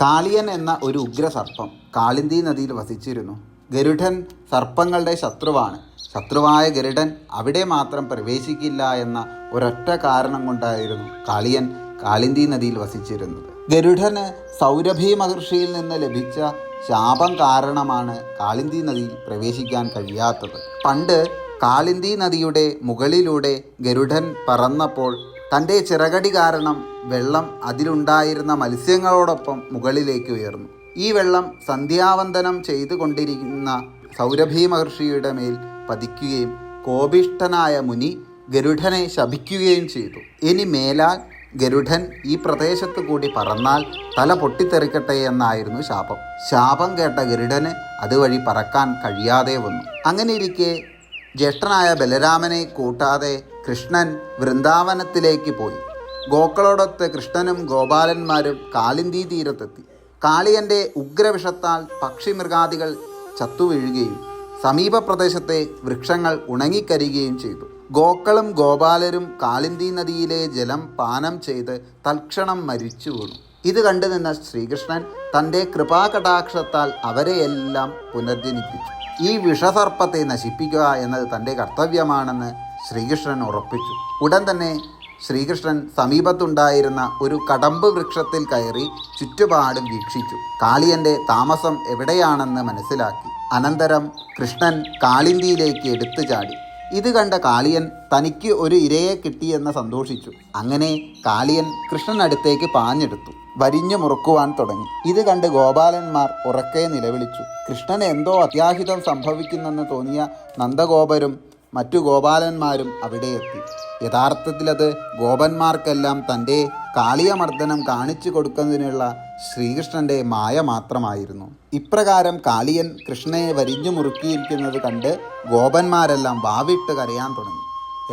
കാളിയൻ എന്ന ഒരു ഉഗ്ര സർപ്പം കാളിന്തി നദിയിൽ വസിച്ചിരുന്നു. ഗരുഡൻ സർപ്പങ്ങളുടെ ശത്രുവാണ്. ശത്രുവായ ഗരുഡൻ അവിടെ മാത്രം പ്രവേശിക്കില്ല എന്ന ഒരൊറ്റ കാരണം കൊണ്ടായിരുന്നു കാളിയൻ കാളിന്തി നദിയിൽ വസിച്ചിരുന്നത്. ഗരുഡന് സൗരഭി മഹർഷിയിൽ നിന്ന് ലഭിച്ച ശാപം കാരണമാണ് കാളിന്തി നദിയിൽ പ്രവേശിക്കാൻ കഴിയാത്തത്. പണ്ട് കാളിന്തി നദിയുടെ മുകളിലൂടെ ഗരുഡൻ പറന്നപ്പോൾ തന്റെ ചിറകടി കാരണം വെള്ളം അതിലുണ്ടായിരുന്ന മത്സ്യങ്ങളോടൊപ്പം മുകളിലേക്ക് ഉയർന്നു. ഈ വെള്ളം സന്ധ്യാവന്തനം ചെയ്തുകൊണ്ടിരിക്കുന്ന സൗരഭി മഹർഷിയുടെ മേൽ പതിക്കുകയും കോപിഷ്ഠനായ മുനി ഗരുഡനെ ശപിക്കുകയും ചെയ്തു. ഇനി മേലാൽ ഗരുഡൻ ഈ പ്രദേശത്ത് കൂടി പറന്നാൽ തല പൊട്ടിത്തെറിക്കട്ടെ എന്നായിരുന്നു ശാപം. ശാപം കേട്ട ഗരുഡന് അതുവഴി പറക്കാൻ കഴിയാതെ വന്നു. അങ്ങനെ ഇരിക്കെ ജ്യേഷ്ഠനായ ബലരാമനെ കൂട്ടാതെ കൃഷ്ണൻ വൃന്ദാവനത്തിലേക്ക് പോയി. ഗോക്കളോടൊത്ത് കൃഷ്ണനും ഗോപാലന്മാരും കാളിന്തി തീരത്തെത്തി. കാളിയന്റെ ഉഗ്രവിഷത്താൽ പക്ഷിമൃഗാദികൾ ചത്തുവീഴുകയും സമീപ പ്രദേശത്തെ വൃക്ഷങ്ങൾ ഉണങ്ങിക്കരിയുകയും ചെയ്തു. ഗോക്കളും ഗോപാലരും കാളിന്തി നദിയിലെ ജലം പാനം ചെയ്ത് തൽക്ഷണം മരിച്ചു വീണു. ഇത് കണ്ടു നിന്ന ശ്രീകൃഷ്ണൻ തന്റെ കൃപാകടാക്ഷത്താൽ അവരെയെല്ലാം പുനർജനിപ്പിച്ചു. ഈ വിഷസർപ്പത്തെ നശിപ്പിക്കുക എന്നത് തന്റെ കർത്തവ്യമാണെന്ന് ശ്രീകൃഷ്ണൻ ഉറപ്പിച്ചു. ഉടൻ തന്നെ ശ്രീകൃഷ്ണൻ സമീപത്തുണ്ടായിരുന്ന ഒരു കടമ്പ് വൃക്ഷത്തിൽ കയറി ചുറ്റുപാടും വീക്ഷിച്ചു. കാളിയന്റെ താമസം എവിടെയാണെന്ന് മനസ്സിലാക്കി. അനന്തരം കൃഷ്ണൻ കാളിന്തിയിലേക്ക് എടുത്തു ചാടി. ഇത് കണ്ട കാളിയൻ തനിക്ക് ഒരു ഇരയെ കിട്ടിയെന്ന് സന്തോഷിച്ചു. അങ്ങനെ കാളിയൻ കൃഷ്ണനടുത്തേക്ക് പാഞ്ഞെടുത്തു. വരിഞ്ഞു മുറുക്കുവാൻ തുടങ്ങി. ഇത് കണ്ട് ഗോപാലന്മാർ ഉറക്കെ നിലവിളിച്ചു. കൃഷ്ണന് എന്തോ അത്യാഹിതം സംഭവിക്കുന്നെന്ന് തോന്നിയ നന്ദഗോപരും മറ്റു ഗോപാലന്മാരും അവിടെ എത്തി. യഥാർത്ഥത്തിൽ അത് ഗോപന്മാർക്കെല്ലാം തന്റെ കാളിയമർദ്ദനം കാണിച്ചു കൊടുക്കുന്നതിനുള്ള ശ്രീകൃഷ്ണന്റെ മായ മാത്രമായിരുന്നു. ഇപ്രകാരം കാളിയൻ കൃഷ്ണനെ വരിഞ്ഞു മുറുക്കിയിരിക്കുന്നത് കണ്ട് ഗോപന്മാരെല്ലാം വാവിട്ട് കരയാൻ തുടങ്ങി.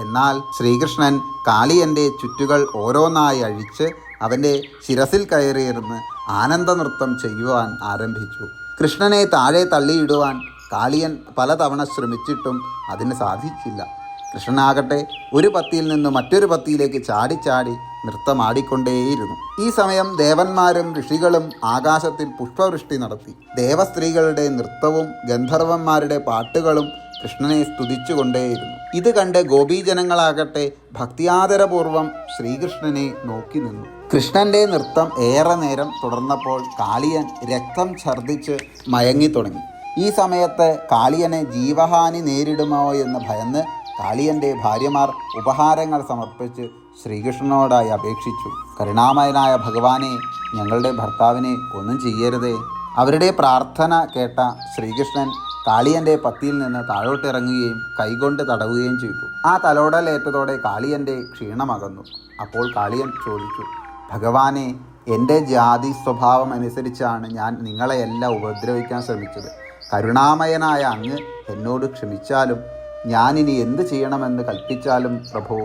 എന്നാൽ ശ്രീകൃഷ്ണൻ കാളിയന്റെ ചുറ്റുകൾ ഓരോന്നായി അഴിച്ച് അവന്റെ ശിരസിൽ കയറിയിരുന്ന് ആനന്ദനൃത്തം ചെയ്യുവാൻ ആരംഭിച്ചു. കൃഷ്ണനെ താഴെ തള്ളിയിടുവാൻ കാളിയൻ പലതവണ ശ്രമിച്ചിട്ടും അതിന് സാധിച്ചില്ല. കൃഷ്ണനാകട്ടെ ഒരു പത്തിയിൽ നിന്ന് മറ്റൊരു പത്തിയിലേക്ക് ചാടിച്ചാടി നൃത്തമാടിക്കൊണ്ടേയിരുന്നു. ഈ സമയം ദേവന്മാരും ഋഷികളും ആകാശത്തിൽ പുഷ്പവൃഷ്ടി നടത്തി. ദേവസ്ത്രീകളുടെ നൃത്തവും ഗന്ധർവന്മാരുടെ പാട്ടുകളും കൃഷ്ണനെ സ്തുതിച്ചുകൊണ്ടേയിരുന്നു. ഇത് കണ്ട് ഗോപീജനങ്ങളാകട്ടെ ഭക്തിയാദരപൂർവം ശ്രീകൃഷ്ണനെ നോക്കി നിന്നു. കൃഷ്ണന്റെ നൃത്തം ഏറെ നേരം തുടർന്നപ്പോൾ കാളിയൻ രക്തം ഛർദ്ദിച്ച് മയങ്ങി തുടങ്ങി. ഈ സമയത്ത് കാളിയനെ ജീവഹാനി നേരിടുമോ എന്ന് ഭയന്ന് കാളിയന്റെ ഭാര്യമാർ ഉപഹാരങ്ങൾ സമർപ്പിച്ച് ശ്രീകൃഷ്ണനോടായി അപേക്ഷിച്ചു. കരുണാമയനായ ഭഗവാനെ ഞങ്ങളുടെ ഭർത്താവിനെ ഒന്നും ചെയ്യരുതേ. അവരുടെ പ്രാർത്ഥന കേട്ട ശ്രീകൃഷ്ണൻ കാളിയന്റെ പത്തിയിൽ നിന്ന് താഴോട്ടിറങ്ങുകയും കൈകൊണ്ട് തടവുകയും ചെയ്തു. ആ തലോടലേറ്റതോടെ കാളിയന്റെ ക്ഷീണമകന്നു. അപ്പോൾ കാളിയൻ ചോദിച്ചു ഭഗവാനെ എന്റെ ജാതി സ്വഭാവം അനുസരിച്ചാണ് ഞാൻ നിങ്ങളെയെല്ലാം ഉപദ്രവിക്കാൻ ശ്രമിച്ചത്. കരുണാമയനായ അങ്ങ് എന്നോട് ക്ഷമിച്ചാലും ഞാനിനി എന്ത് ചെയ്യണമെന്ന് കൽപ്പിച്ചാലും പ്രഭു.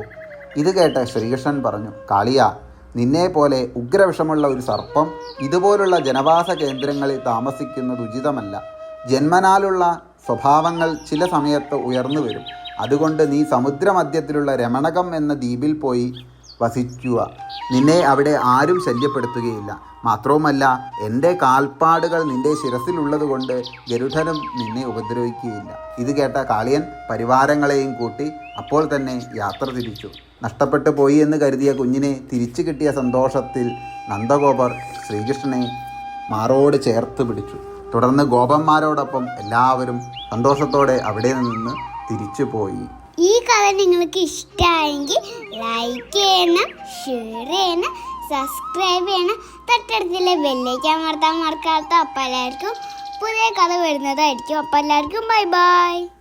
ഇത് കേട്ട ശ്രീകൃഷ്ണൻ പറഞ്ഞു കാളിയ നിന്നെ പോലെ ഉഗ്രവിഷമുള്ള ഒരു സർപ്പം ഇതുപോലുള്ള ജനവാസ കേന്ദ്രങ്ങളിൽ താമസിക്കുന്നത് ഉചിതമല്ല. ജന്മനാലുള്ള സ്വഭാവങ്ങൾ ചില സമയത്ത് ഉയർന്നു വരും. അതുകൊണ്ട് നീ സമുദ്രമധ്യത്തിലുള്ള രമണകം എന്ന ദ്വീപിൽ പോയി വസിക്കുക. നിന്നെ അവിടെ ആരും ശല്യപ്പെടുത്തുകയില്ല. മാത്രവുമല്ല എന്റെ കാൽപ്പാടുകൾ നിന്റെ ശിരസിലുള്ളത് കൊണ്ട് ഗരുഡനും നിന്നെ ഉപദ്രവിക്കുകയില്ല. ഇത് കേട്ട കാളിയൻ പരിവാരങ്ങളെയും കൂട്ടി അപ്പോൾ തന്നെ യാത്ര തിരിച്ചു. നഷ്ടപ്പെട്ടു പോയി എന്ന് കരുതിയ കുഞ്ഞിനെ തിരിച്ചു കിട്ടിയ സന്തോഷത്തിൽ നന്ദഗോപർ ശ്രീകൃഷ്ണനെ മാറോട് ചേർത്ത് പിടിച്ചു. തുടർന്ന് ഗോപന്മാരോടൊപ്പം എല്ലാവരും സന്തോഷത്തോടെ അവിടെ നിന്ന് തിരിച്ചു പോയി. ഈ കഥ നിങ്ങൾക്ക് ഇഷ്ടമായെങ്കിൽ ലൈക്ക് ചെയ്യണം ഷെയർ ചെയ്യണം സബ്സ്ക്രൈബ് ചെയ്യണം. തൊട്ടടുത്തുള്ള ബെല്ലേക്ക് അമർത്താൻ മറക്കാത്ത അപ്പം എല്ലാവർക്കും പുതിയ കഥ വരുന്നതായിരിക്കും. അപ്പം എല്ലാവർക്കും ബൈ ബൈ